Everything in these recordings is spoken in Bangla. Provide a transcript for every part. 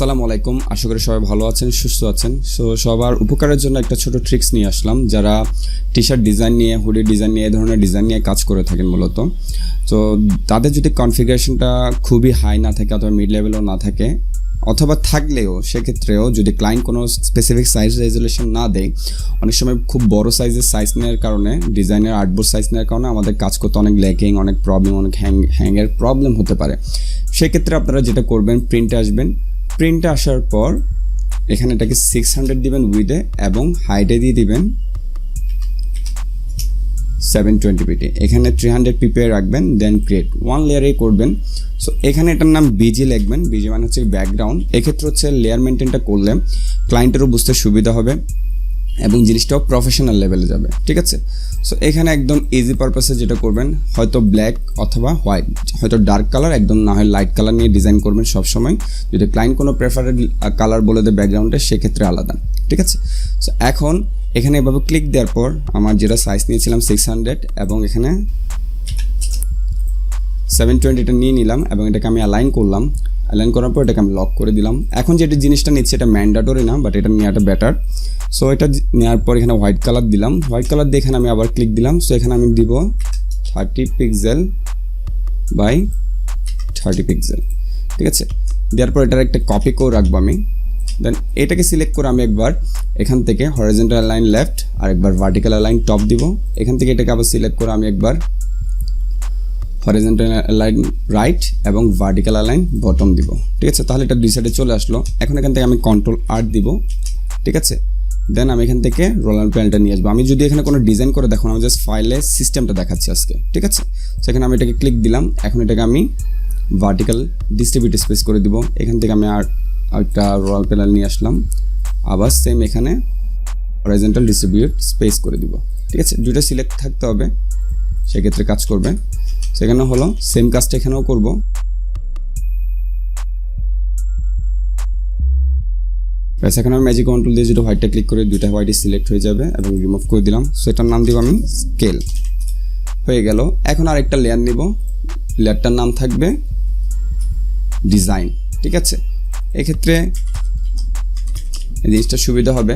আসসালামু আলাইকুম। আশা করি সবাই ভালো আছেন, সুস্থ আছেন। সো সবার উপকারের জন্য একটা ছোট ট্রিক্স নিয়ে আসলাম। যারা টি শার্ট ডিজাইন নিয়ে হুডি ডিজাইন নিয়ে, এই ধরনের ডিজাইন নিয়ে কাজ করে থাকেন মূলত। তো তাদের যদি কনফিগারেশনটা খুবই হাই না থাকে অথবা মিড লেভেলও না থাকে, অথবা থাকলেও সেক্ষেত্রেও যদি ক্লায়েন্ট কোনো স্পেসিফিক সাইজ রেজুলেশন না দেয়, অনেক সময় খুব বড় সাইজের সাইজ নেওয়ার কারণে ডিজাইনের আর্টবোর্ড সাইজ নেওয়ার কারণে আমাদের কাজ করতে অনেক ল্যাকিং অনেক প্রবলেম অনেক হ্যাং হ্যাংয়ের প্রবলেম হতে পারে। সেক্ষেত্রে আপনারা যেটা করবেন প্রিন্টে আসবেন প্রিন্টে আসার পর এখানে এটাকে সিক্স হান্ড্রেড দিবেন উইথে এবং হাইটে দিয়ে দিবেন সেভেন টোয়েন্টি পিটি এখানে থ্রি হান্ড্রেড পিপে রাখবেন দেন ক্রিয়েট ওয়ান লেয়ারেই করবেন। সো এখানে এটার নাম বিজি লিখবেন। বিজি মানে হচ্ছে ব্যাকগ্রাউন্ড এক্ষেত্রে হচ্ছে লেয়ার মেনটেনটা করলে ক্লায়েন্টেরও বুঝতে সুবিধা হবে। এবং জিনিসটাও প্রফেশনাল লেভেলে যাবে, ঠিক আছে? সো এখানে একদম ইজি পারপাসে যেটা করবেন, হয়তো ব্ল্যাক অথবা হোয়াইট হয়তো ডার্ক কালার একদম না হয় লাইট কালার নিয়ে ডিজাইন করবেন সবসময়। যদি ক্লায়েন্ট কোনো প্রেফারেড কালার বলে দেয় ব্যাকগ্রাউন্ডে সেক্ষেত্রে আলাদা, ঠিক আছে? সো এখন এখানে এভাবে ক্লিক দেওয়ার পর আমার যেটা সাইজ নিয়েছিলাম সিক্স হান্ড্রেড এবং এখানে সেভেন টোয়েন্টিটা নিয়ে নিলাম এবং এটাকে আমি অ্যালাইন করলাম। অ্যালাইন করার পর এটাকে আমি লক করে দিলাম। এখন যেটা জিনিসটা নিচ্ছে, এটা ম্যান্ডাটরি না বাট এটা নেওয়াটা বেটার সো এটা নেওয়ার পর এখানে হোয়াইট কালার দিলাম। হোয়াইট কালার দিয়ে এখানে আমি আবার ক্লিক দিলাম। সো এখানে আমি দিব thirty pixel by thirty pixel ঠিক আছে? দেওয়ার পর এটার একটা কপি করে রাখব আমি। দেন এটাকে সিলেক্ট করে আমি একবার এখান থেকে হরিজেন্টাল লাইন লেফট আর একবার ভার্টিক্যাল লাইন টপ দিব। এখান থেকে এটাকে আবার সিলেক্ট করে আমি একবার হরিজেন্টাল লাইন রাইট এবং ভার্টিক্যাল লাইন বটম দিব। ঠিক আছে? তাহলে এটা দুই সাইডে চলে আসলো। এখন এখান থেকে আমি কন্ট্রোল আর্ট দিব। ঠিক আছে? দেন আমি এখান থেকে রোলার প্যানেলটা নিয়ে আসব। আমি যদি এখানে কোনো ডিজাইন করে দেখুন আমি জাস্ট ফাইলে সিস্টেমটা দেখাচ্ছি আজকে। ঠিক আছে? সেখানে আমি এটাকে ক্লিক দিলাম। এখন এটাকে আমি ভার্টিক্যাল ডিস্ট্রিবিউট স্পেস করে দিব। এখান থেকে আমি আর একটা রোলার প্যানেল নিয়ে আসলাম। আবার সেম এখানে হরাইজেন্টাল ডিস্ট্রিবিউট স্পেস করে দিব। ঠিক আছে? দুটো সিলেক্ট থাকতে হবে। সেক্ষেত্রে কাজ করবে। সেখানে হলো সেম কাজটা এখানেও করব। ব্যাস এখন আমি ম্যাজিক কন্ট্রোল দিয়ে যেটা হোয়াইটটা ক্লিক করে দুইটা হোয়াইটই সিলেক্ট হয়ে যাবে এবং রিমুভ করে দিলাম। সো এটার নাম দিব আমি স্কেল হয়ে গেল। এখন আরেকটা লেয়ার নিব। লেয়ারটার নাম থাকবে ডিজাইন ঠিক আছে? এক্ষেত্রে জিনিসটা সুবিধা হবে।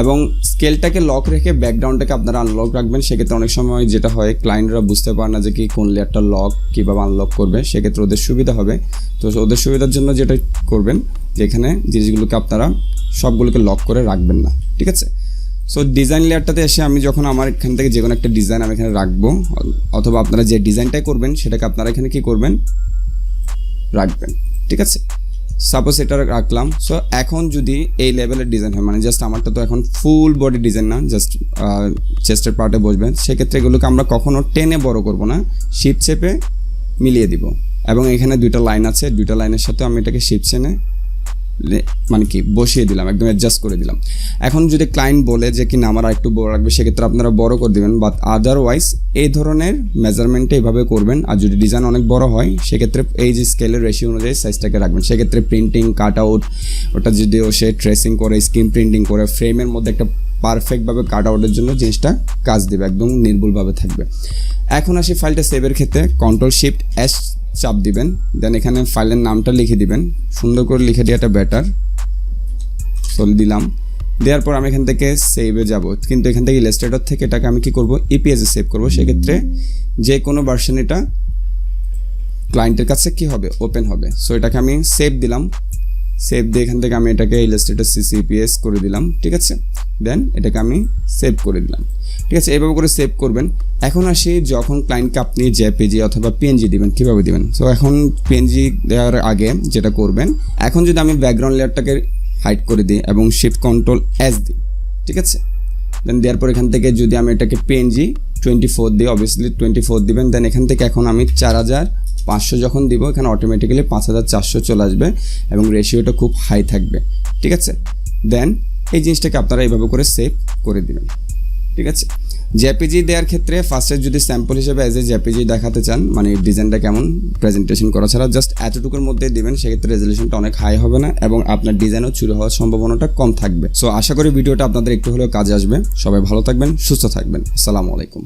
এবং স্কেলটাকে লক রেখে ব্যাকগ্রাউন্ডটাকে আপনারা আনলক রাখবেন। সেক্ষেত্রে অনেক সময় যেটা হয় ক্লায়েন্টরা বুঝতে পারে না যে কি কোন লেয়ারটা লক কীভাবে আনলক করবে। সেক্ষেত্রে ওদের সুবিধা হবে। তো ওদের সুবিধার জন্য যেটা করবেন, যে এখানে জিনিসগুলোকে আপনারা সবগুলোকে লক করে রাখবেন না। ঠিক আছে? সো ডিজাইন লেয়ারটাতে এসে আমি যখন আমার এখান থেকে যে কোনো একটা ডিজাইন আমি এখানে রাখব, অথবা আপনারা যে ডিজাইনটাই করবেন, সেটাকে আপনারা এখানে কি করবেন? রাখবেন। ঠিক আছে? সাপোজ এটা রাখলাম সো এখন যদি এই লেভেলের ডিজাইন হয় মানে জাস্ট আমারটা তো এখন ফুল বডি ডিজাইন না জাস্ট চেস্টের পার্টে বসবেন সেক্ষেত্রে এগুলোকে আমরা কখনো টেনে বড় করব না শিপ চেপে মিলিয়ে দিব। এবং এখানে দুইটা লাইন আছে, দুইটা লাইনের সাথে আমি এটাকে শিপ চেনে মানে কি, বসিয়ে দিলাম, একদম অ্যাডজাস্ট করে দিলাম। এখন যদি ক্লায়েন্ট বলে যে কি না আমার একটু বড় রাখবে সেক্ষেত্রে আপনারা বড় করে দেবেন বাট আদারওয়াইজ এই ধরনের মেজারমেন্টে এভাবে করবেন। আর যদি ডিজাইন অনেক বড় হয়, সেক্ষেত্রে এই যে স্কেলের রেশিও অনুযায়ী সাইজটাকে রাখবেন। সেক্ষেত্রে প্রিন্টিং কাট আউট ওটা যদি ও সে ট্রেসিং করে স্ক্রিন প্রিন্টিং করে ফ্রেমের মধ্যে একটা পারফেক্টভাবে কাট আউটের জন্য জিনিসটা কাজ দেবে, একদম নির্ভুলভাবে থাকবে। এখন আসি ফাইলটা সেভের ক্ষেত্রে কন্ট্রোল শিফট এস চাপ দিবেন। দেন এখানে ফাইলের নামটা লিখে দিবেন। সুন্দর করে লিখে দেওয়াটা ব্যাটার চলে দিলাম। দেওয়ার পর আমি এখান থেকে সেভে যাব। কিন্তু এখান থেকে ইলাস্ট্রেটর থেকে এটাকে আমি কি করব? ইপিএসে সেভ করব। সেক্ষেত্রে যে কোনো ভার্সন এটা ক্লায়েন্টের কাছে কি হবে? ওপেন হবে। সো এটাকে আমি সেভ দিলাম। সেভ দিয়ে এখান থেকে আমি এটাকে ইলাস্ট্রেটর সিসিপিএস করে দিলাম, ঠিক আছে? দেন এটাকে আমি সেভ করে দিলাম, ঠিক আছে? এভাবে করে সেভ করবেন। এখন আসি যখন ক্লায়েন্টকে আপনি জেপিজি অথবা পিএনজি দিবেন, কীভাবে দিবেন? সো এখন পিএনজি দেওয়ার আগে যেটা করবেন, এখন যদি আমি ব্যাকগ্রাউন্ড লেয়ারটাকে হাইড করে দিই এবং শিফট কন্ট্রোল এস দিই, ঠিক আছে? দেন দেওয়ার পর এখান থেকে যদি আমি এটাকে পিএনজি টোয়েন্টি ফোর দিই অবভিয়াসলি টোয়েন্টি ফোর দিবেন দেন এখান থেকে এখন আমি চার হাজার পাঁচশো যখন দিব, এখানে অটোমেটিক্যালি পাঁচ হাজার চারশো চলে আসবে এবং রেশিওটা খুব হাই থাকবে, ঠিক আছে? দেন এই জিনিসটাকে আপনারা এইভাবে করে সেভ করে দিবেন, ঠিক আছে? জেপিজি দেওয়ার ক্ষেত্রে ফার্স্টে যদি স্যাম্পল হিসেবে অ্যাজ এ জেপিজি দেখাতে চান মানে ডিজাইনটা কেমন প্রেজেন্টেশন করা ছাড়া জাস্ট এতটুকুর মধ্যে দিবেন, সেক্ষেত্রে রেজলিউশনটা অনেক হাই হবে না এবং আপনার ডিজাইনও চুরি হওয়ার সম্ভাবনাটা কম থাকবে। সো আশা করি ভিডিওটা আপনাদের একটু হলেও কাজে আসবে। সবাই ভালো থাকবেন, সুস্থ থাকবেন। আসসালামু আলাইকুম।